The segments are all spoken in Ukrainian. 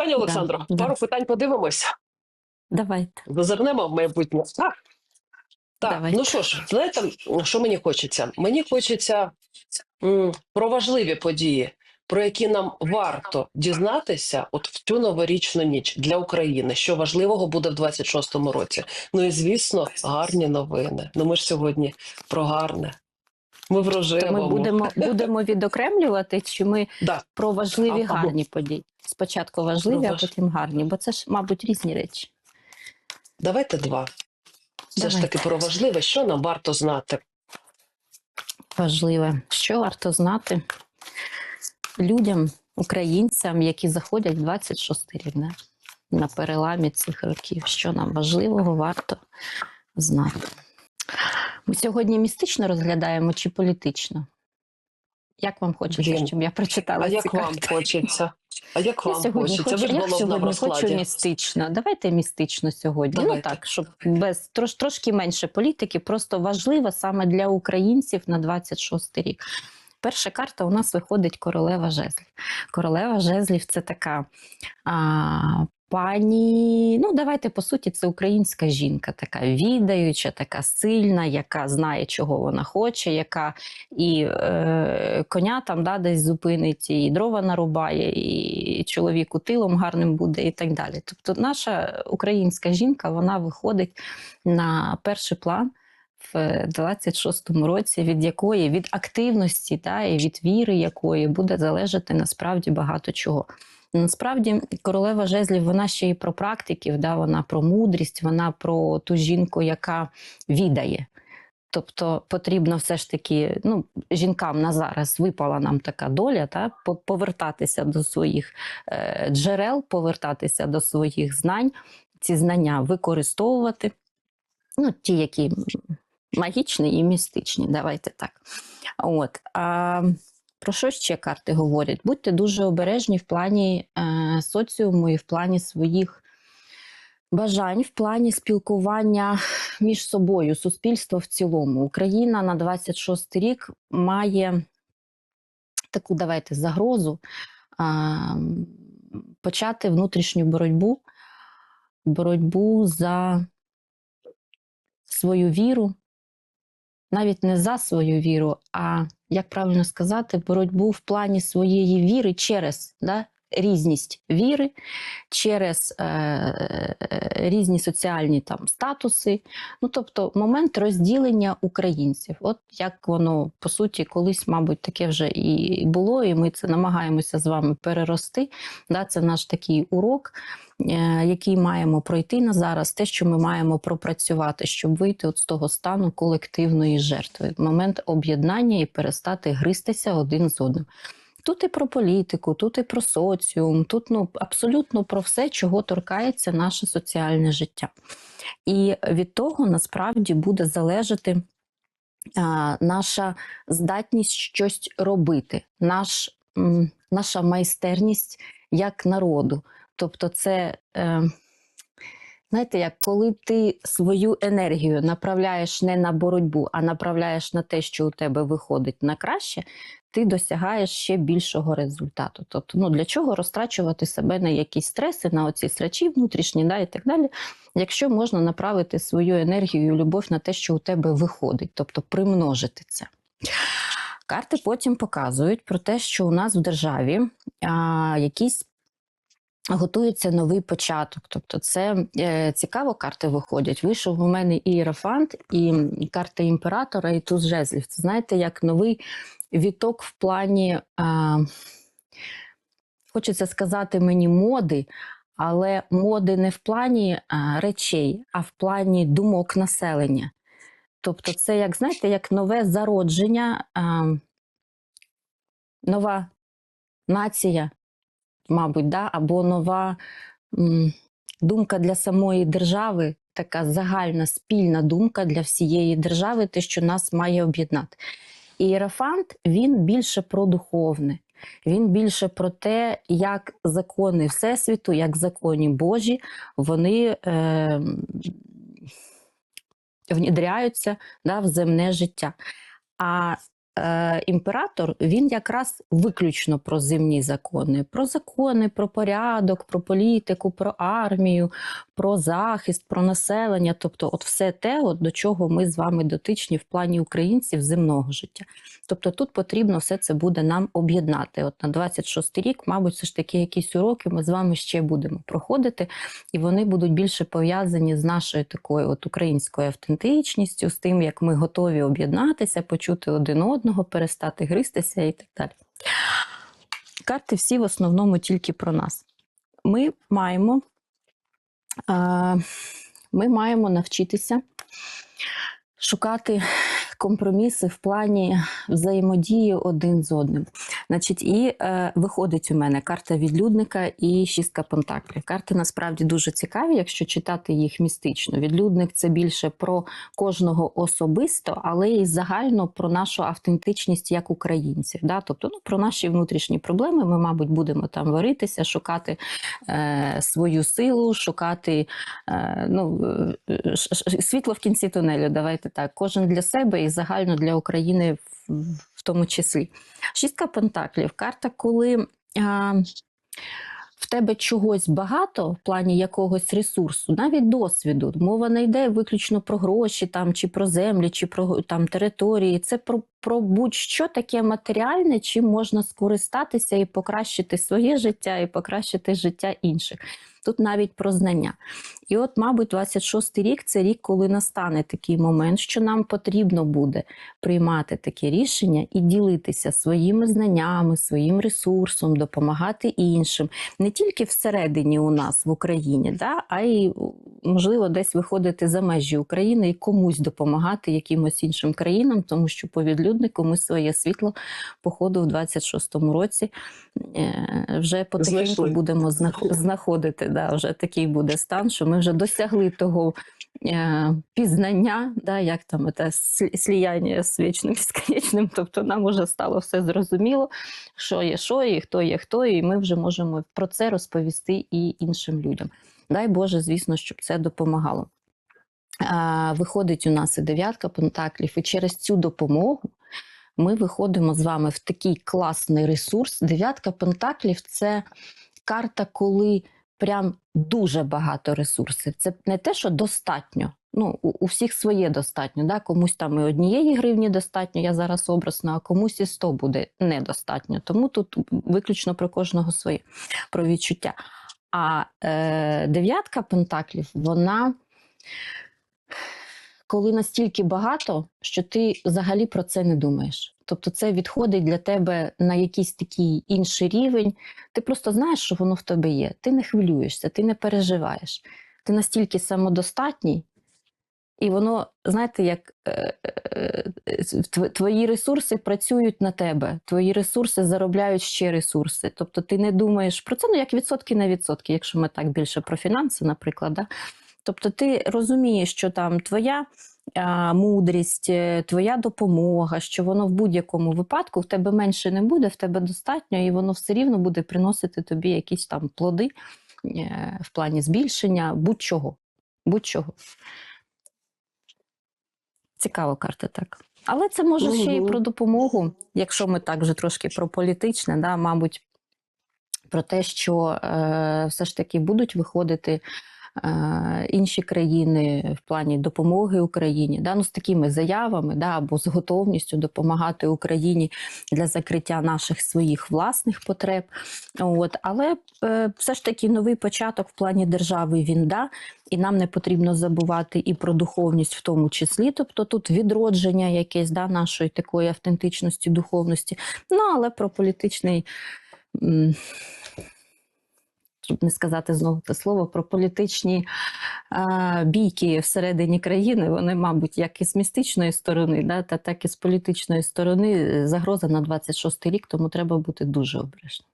Пані Олександро, да. пару питань подивимось. Давайте. Зазирнемо в майбутнє. Так. Так, Давайте. ну що ж, знаєте, що мені хочеться? Мені хочеться м, про важливі події, про які нам варто дізнатися от в цю новорічну ніч для України. Що важливого буде в 26-му році. Ну і звісно, гарні новини. Ну ми ж сьогодні про гарне. Ми в То ми будемо, будемо відокремлювати, чи ми Да. про важливі Або- гарні події? Спочатку важливі, Про а потім гарні, бо це ж, мабуть, різні речі. Давайте два. Все ж таки про важливе, що нам варто знати. Важливе. Що варто знати людям, українцям, які заходять в 26 рік да? на переламі цих років, що нам важливого варто знати. Ми сьогодні містично розглядаємо чи політично? Як вам хочеться, Блін. щоб я прочитала А ці як вам хочеться? А як Я вам сьогодні хочеться? хочу, Ви я сьогодні хочу містично. Давайте містично сьогодні. Давайте. Ну так, щоб без трош, трошки менше політики, просто важливо саме для українців на 26 рік. Перша карта у нас виходить королева жезлів. Королева жезлів це така а, пані. Ну, давайте по суті, це українська жінка, така відаюча, така сильна, яка знає, чого вона хоче, яка і е, коня там да, десь зупинить, і дрова нарубає, і чоловіку тилом гарним буде, і так далі. Тобто, наша українська жінка вона виходить на перший план. В 26-му році, від якої від активності та і від віри якої буде залежати насправді багато чого. Насправді, королева жезлів, вона ще й про практиків, да, вона про мудрість, вона про ту жінку, яка відає. Тобто потрібно все ж таки, ну, жінкам на зараз випала нам така доля, та, повертатися до своїх е, джерел, повертатися до своїх знань, ці знання використовувати. Ну, ті, які магічні і містичні, давайте так. От. А, про що ще карти говорять? Будьте дуже обережні в плані е, соціуму і в плані своїх бажань, в плані спілкування між собою, суспільство в цілому. Україна на 26 рік має таку, давайте, загрозу м, почати внутрішню боротьбу, боротьбу за свою віру, навіть не за свою віру, а як правильно сказати, боротьбу в плані своєї віри через да, різність віри, через е, е, різні соціальні там статуси. Ну, тобто момент розділення українців. От як воно по суті колись, мабуть, таке вже і було, і ми це намагаємося з вами перерости. Да, це наш такий урок, е, який маємо пройти на зараз, те, що ми маємо пропрацювати, щоб вийти от з того стану колективної жертви, момент об'єднання і перестати гристися один з одним. Тут і про політику, тут і про соціум, тут ну абсолютно про все, чого торкається наше соціальне життя. І від того насправді буде залежати а, наша здатність щось робити, наш, м, наша майстерність як народу. Тобто, це. Е, Знаєте, як коли ти свою енергію направляєш не на боротьбу, а направляєш на те, що у тебе виходить на краще, ти досягаєш ще більшого результату. Тобто, ну для чого розтрачувати себе на якісь стреси, на оці срачі внутрішні, да, і так далі, якщо можна направити свою енергію і любов на те, що у тебе виходить, тобто примножити це. Карти потім показують про те, що у нас в державі а, якісь готується новий початок. Тобто, це е, цікаво, карти виходять. Вийшов у мене і Іерофант, і карта імператора, і туз жезлів. Це знаєте, як новий віток в плані, а, хочеться сказати мені, моди, але моди не в плані а, речей, а в плані думок населення. Тобто, це як знаєте, як нове зародження, а, нова нація, мабуть, да? або нова думка для самої держави, така загальна спільна думка для всієї держави, те, що нас має об'єднати. І він більше про духовне. Він більше про те, як закони Всесвіту, як закони Божі, вони е, внідряються да, в земне життя. А е, імператор він якраз виключно про земні закони, про закони, про порядок, про політику, про армію, про захист, про населення, тобто, от все те, от до чого ми з вами дотичні в плані українців земного життя. Тобто тут потрібно все це буде нам об'єднати. От на 26 рік, мабуть, все ж таки якісь уроки ми з вами ще будемо проходити, і вони будуть більше пов'язані з нашою такою от українською автентичністю, з тим, як ми готові об'єднатися, почути один одного, перестати гристися і так далі. Карти всі в основному тільки про нас. Ми маємо, ми маємо навчитися шукати компроміси в плані взаємодії один з одним. Значить, і е, виходить у мене карта відлюдника і шістка пентаклів. Карти насправді дуже цікаві, якщо читати їх містично. Відлюдник це більше про кожного особисто, але і загально про нашу автентичність як українців. Да? Тобто ну, про наші внутрішні проблеми ми, мабуть, будемо там варитися, шукати е, свою силу, шукати е, ну, е, ш- світло в кінці тунелю. Давайте так. Кожен для себе і загально для України в, в тому числі. Шістка пентаклів карта, коли а, в тебе чогось багато в плані якогось ресурсу, навіть досвіду. Мова не йде виключно про гроші там, чи про землі, чи про там, території. Це про, про будь-що таке матеріальне, чим можна скористатися і покращити своє життя, і покращити життя інших. Тут навіть про знання. І от, мабуть, 26-й рік це рік, коли настане такий момент, що нам потрібно буде приймати таке рішення і ділитися своїми знаннями, своїм ресурсом, допомагати іншим, не тільки всередині у нас в Україні, да, а й можливо десь виходити за межі України і комусь допомагати якимось іншим країнам, тому що по відлюднику ми своє світло по ходу в 26-му році е, вже потихеньку Знайшли. будемо знах- знаходити. Да, вже такий буде стан, що ми вже досягли того е, пізнання, да, як там це сліяння з вічним безконечним. Тобто нам вже стало все зрозуміло, що є що, і хто є хто, і ми вже можемо про це розповісти і іншим людям. Дай Боже, звісно, щоб це допомагало. А, виходить у нас і дев'ятка пентаклів, і через цю допомогу ми виходимо з вами в такий класний ресурс. Дев'ятка пентаклів це карта, коли прям дуже багато ресурсів. Це не те, що достатньо. Ну, у, всіх своє достатньо. Да? Комусь там і однієї гривні достатньо, я зараз образно, а комусь і 100 буде недостатньо. Тому тут виключно про кожного своє про відчуття. А е, дев'ятка пентаклів, вона коли настільки багато, що ти взагалі про це не думаєш. Тобто це відходить для тебе на якийсь такий інший рівень. Ти просто знаєш, що воно в тебе є. Ти не хвилюєшся, ти не переживаєш. Ти настільки самодостатній, і воно, знаєте, як е, е, твої ресурси працюють на тебе, твої ресурси заробляють ще ресурси. Тобто ти не думаєш про це, ну як відсотки на відсотки, якщо ми так більше про фінанси, наприклад. Да? Тобто ти розумієш, що там твоя а, мудрість, е, твоя допомога, що воно в будь-якому випадку в тебе менше не буде, в тебе достатньо, і воно все рівно буде приносити тобі якісь там плоди е, в плані збільшення будь-чого. Будь-чого. Цікава карта так. Але це може ще й Мгм. про допомогу, якщо ми так вже трошки про політичне, да, мабуть, про те, що е, все ж таки будуть виходити інші країни в плані допомоги Україні, да, ну, з такими заявами, да, або з готовністю допомагати Україні для закриття наших своїх власних потреб. От, але е, все ж таки новий початок в плані держави він да, і нам не потрібно забувати і про духовність в тому числі. Тобто тут відродження якесь да, нашої такої автентичності, духовності. Ну але про політичний. Щоб не сказати знову це слово про політичні а, бійки всередині країни, вони, мабуть, як і з містичної сторони, да, та так і з політичної сторони загроза на 26-й рік, тому треба бути дуже обережним.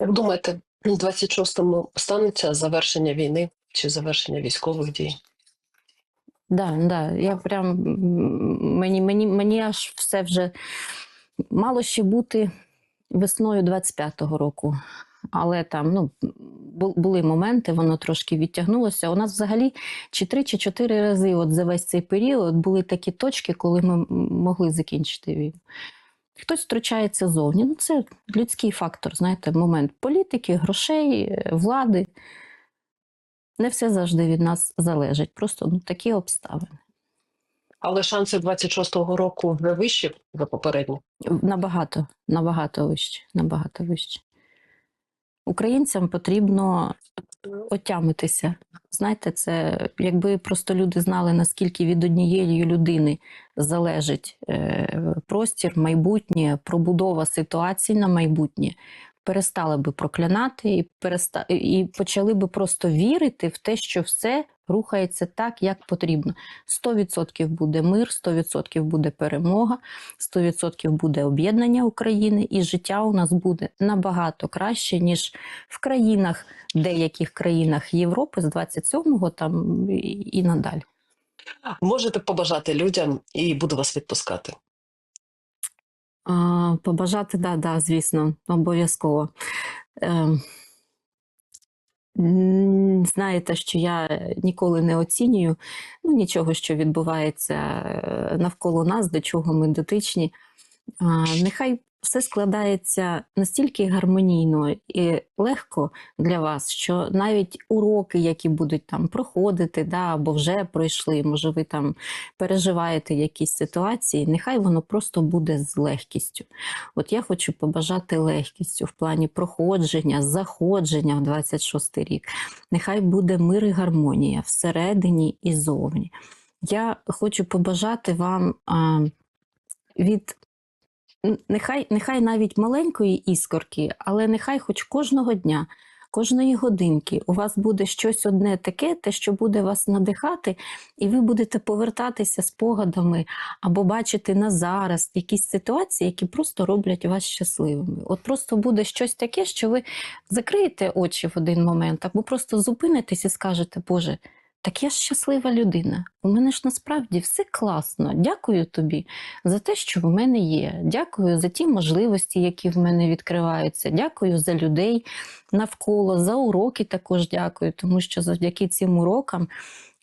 Як думаєте, у 26-му станеться завершення війни чи завершення військових дій? Да, да, я прям мені, мені, мені аж все вже мало ще бути весною 25-го року. Але там ну, були моменти, воно трошки відтягнулося. У нас взагалі чи три, чи чотири рази от за весь цей період були такі точки, коли ми могли закінчити війну. Хтось втручається зовні. Ну, це людський фактор, знаєте, момент політики, грошей, е, влади. Не все завжди від нас залежить. Просто ну, такі обставини. Але шанси 26-го року вже вищі за попередні. Набагато, набагато вище, набагато вище. Українцям потрібно отямитися. Знаєте, це якби просто люди знали, наскільки від однієї людини залежить е, простір, майбутнє, пробудова ситуації на майбутнє, перестали би проклянати і, переста... і почали би просто вірити в те, що все рухається так, як потрібно. 100% буде мир, 100% буде перемога, 100% буде об'єднання України, і життя у нас буде набагато краще, ніж в країнах, деяких країнах Європи з 27-го там і, надалі. Можете побажати людям і буду вас відпускати. Побажати, да, да, звісно, обов'язково. Знаєте, що я ніколи не оцінюю ну, нічого, що відбувається е, навколо нас, до чого ми дотичні. А, Нехай все складається настільки гармонійно і легко для вас, що навіть уроки, які будуть там проходити, да, або вже пройшли, може, ви там переживаєте якісь ситуації, нехай воно просто буде з легкістю. От я хочу побажати легкістю в плані проходження, заходження в 26 рік. Нехай буде мир і гармонія всередині і зовні. Я хочу побажати вам а, від нехай, нехай навіть маленької іскорки, але нехай хоч кожного дня, кожної годинки у вас буде щось одне таке, те, що буде вас надихати, і ви будете повертатися спогадами або бачити на зараз якісь ситуації, які просто роблять вас щасливими. От просто буде щось таке, що ви закриєте очі в один момент, або просто зупинитесь і скажете, Боже. Так я щаслива людина. У мене ж насправді все класно. Дякую тобі за те, що в мене є. Дякую за ті можливості, які в мене відкриваються. Дякую за людей навколо, за уроки також дякую, тому що завдяки цим урокам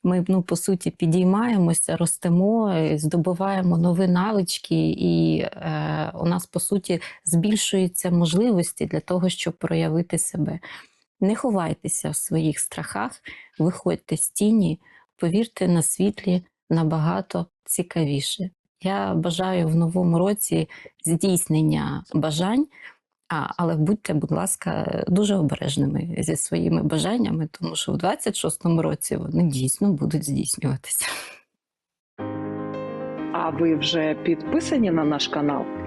ми, ну, по суті, підіймаємося, ростемо, е, здобуваємо нові навички, і е, у нас, по суті, збільшуються можливості для того, щоб проявити себе. Не ховайтеся в своїх страхах, виходьте з тіні, повірте на світлі набагато цікавіше. Я бажаю в новому році здійснення бажань, але будьте, будь ласка, дуже обережними зі своїми бажаннями, тому що в 26-му році вони дійсно будуть здійснюватися. А ви вже підписані на наш канал?